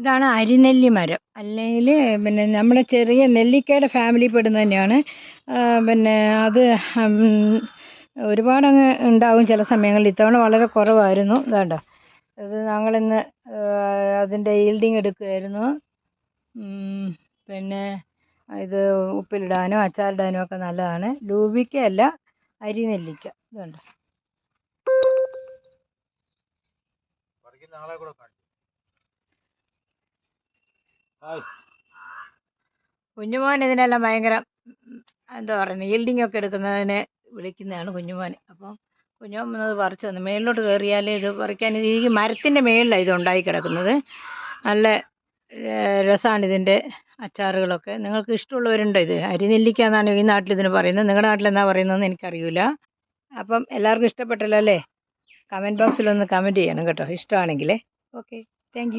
ഇതാണ് അരിനെല്ലി മരം. അല്ലെങ്കിൽ പിന്നെ നമ്മുടെ ചെറിയ നെല്ലിക്കയുടെ ഫാമിലി പെടുന്നത് തന്നെയാണ്. പിന്നെ അത് ഒരുപാട് ഒരുപാടങ്ങ് ഉണ്ടാകും ചില സമയങ്ങളിൽ. ഇത്തവണ വളരെ കുറവായിരുന്നു. ഇതാണ്ടോ. ഇത് ഞങ്ങളിന്ന് അതിന്റെ ഈൽഡിങ് എടുക്കുമായിരുന്നു പിന്നെ ഇത് ഉപ്പിലിടാനും അച്ചാറിടാനും ഒക്കെ നല്ലതാണ്. ലൂബിക്ക അല്ല അരിനെല്ലിക്ക. ഇതുണ്ട്. നാളെ കൂടെ കുഞ്ഞുമോൻ ഇതിനെല്ലാം ഭയങ്കര എന്താ പറയുന്നത് ഈൽഡിങ് ഒക്കെ എടുക്കുന്നതിനെ വിളിക്കുന്നതാണ് കുഞ്ഞുമോൻ. അപ്പോൾ കുഞ്ഞുമോൻ വന്നത് പറിച്ചു തന്നു. മേളിലോട്ട് കയറിയാൽ ഇത് പറിക്കാൻ ഇത് ഈ മരത്തിന്റെ മേളിലാണ് ഇത് ഉണ്ടായി കിടക്കുന്നത്. നല്ല രസമാണ് ഇതിന്റെ അച്ചാറുകളൊക്കെ. നിങ്ങൾക്ക് ഇഷ്ടമുള്ളവരുണ്ടോ ഇത്? അരിനെല്ലിക്ക എന്നാണ് ഈ നാട്ടിൽ ഇതിന് പറയുന്നത്. നിങ്ങളുടെ നാട്ടിൽ എന്നാ പറയുന്നതെന്ന് എനിക്കറിയില്ല അപ്പം എല്ലാവർക്കും ഇഷ്ടപ്പെട്ടല്ലോ അല്ലേ? കമന്റ് ബോക്സിലൊന്ന് കമന്റ് ചെയ്യണം കേട്ടോ. ഇഷ്ടമാണെങ്കിൽ. ഓക്കെ. താങ്ക്